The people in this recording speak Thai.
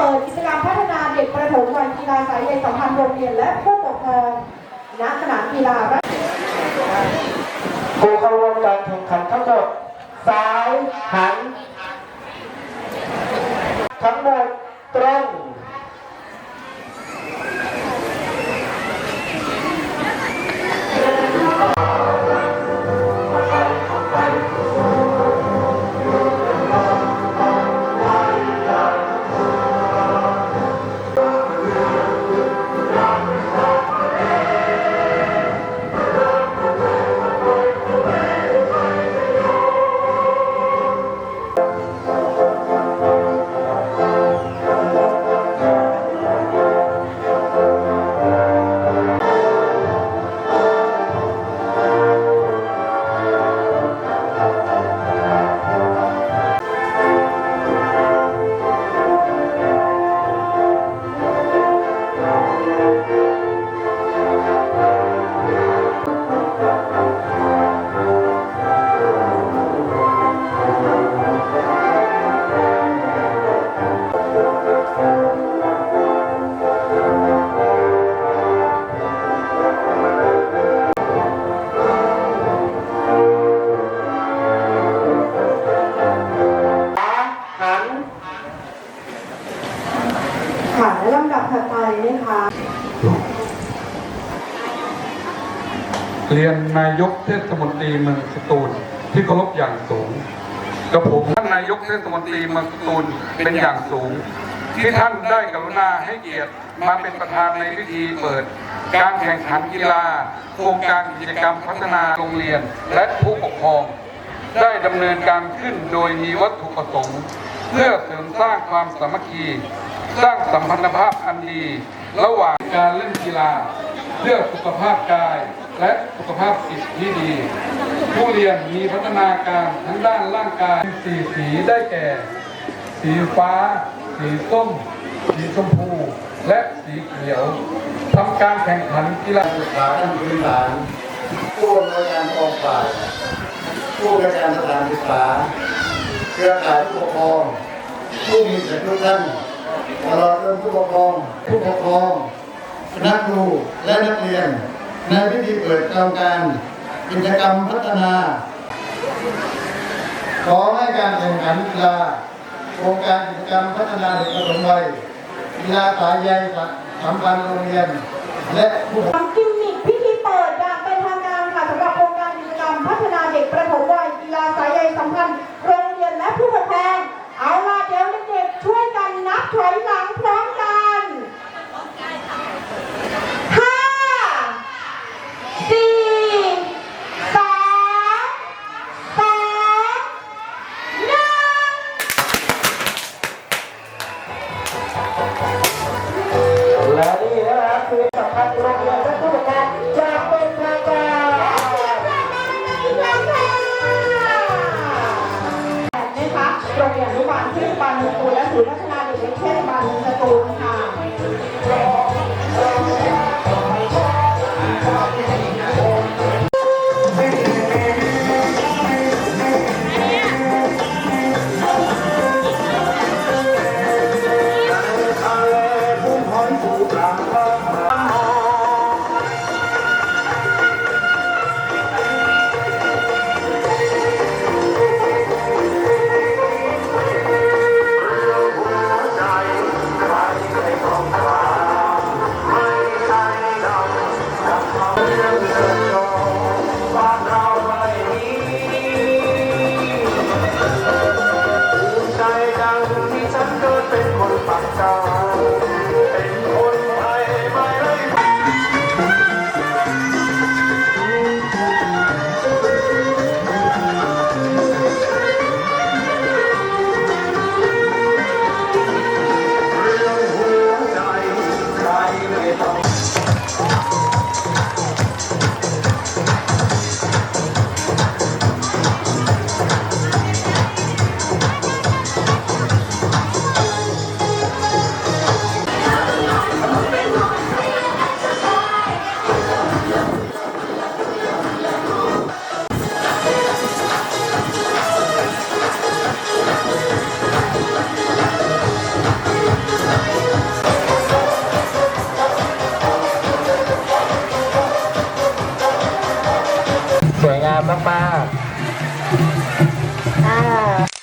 ปิดกิจกรรมพัฒนาเด็กประถมวัยกีฬาสายใยสัมพันธ์โรงเรียนและผู้ปกครองณสนามกีฬาผู้เข้าร่วมการแข่งขันทั้งหมดสายหัน ทั้งหมดตรง นะคะเรียนนายกเทศมนตรีเมืองสตูลที่เคารพอย่างสูงกระผมท่านนายกเทศมนตรีเมืองสตูลเป็นอย่างสูง ที่ท่านได้กรุณาให้เกียรติมาเป็นประธานในพิธีเปิด การแข่งขันกีฬาโครงการกิจกรรมพัฒนาโรงเรียน และผู้ปกครอง ได้ดำเนินการขึ้นโดยมีวัตถุประสงค์ เพื่อเสริมสร้างความสามัคคี สร้างสัมพันธภาพอันดี ระหว่างการเล่นกีฬาเพื่อสุขภาพกายและสุขภาพจิตที่ดี ผู้เรียนมีพัฒนาการทั้งด้านร่างกายสีสีได้แก่ สีฟ้า สีส้ม สีชมพู และสีเขียวทำการแข่งขันกีฬาศึกษาขั้นพื้นฐานผู้อำนวยการกองฝ่ายผู้บริการสถานศึกษา เครือข่ายผู้ปกครองผู้มีสิทธิทุกท่าน ตลอดจนผู้ปกครองผู้ปกครองคณะครูและนักเรียน ในพิธีเปิดโครงการกิจกรรมพัฒนา ขอให้การแข่งขันกีฬาโครงการกิจกรรมพัฒนาเด็กประถมวัยกีฬาสายใยสัมพันธ์โรงเรียนและผู้ เ Yeah.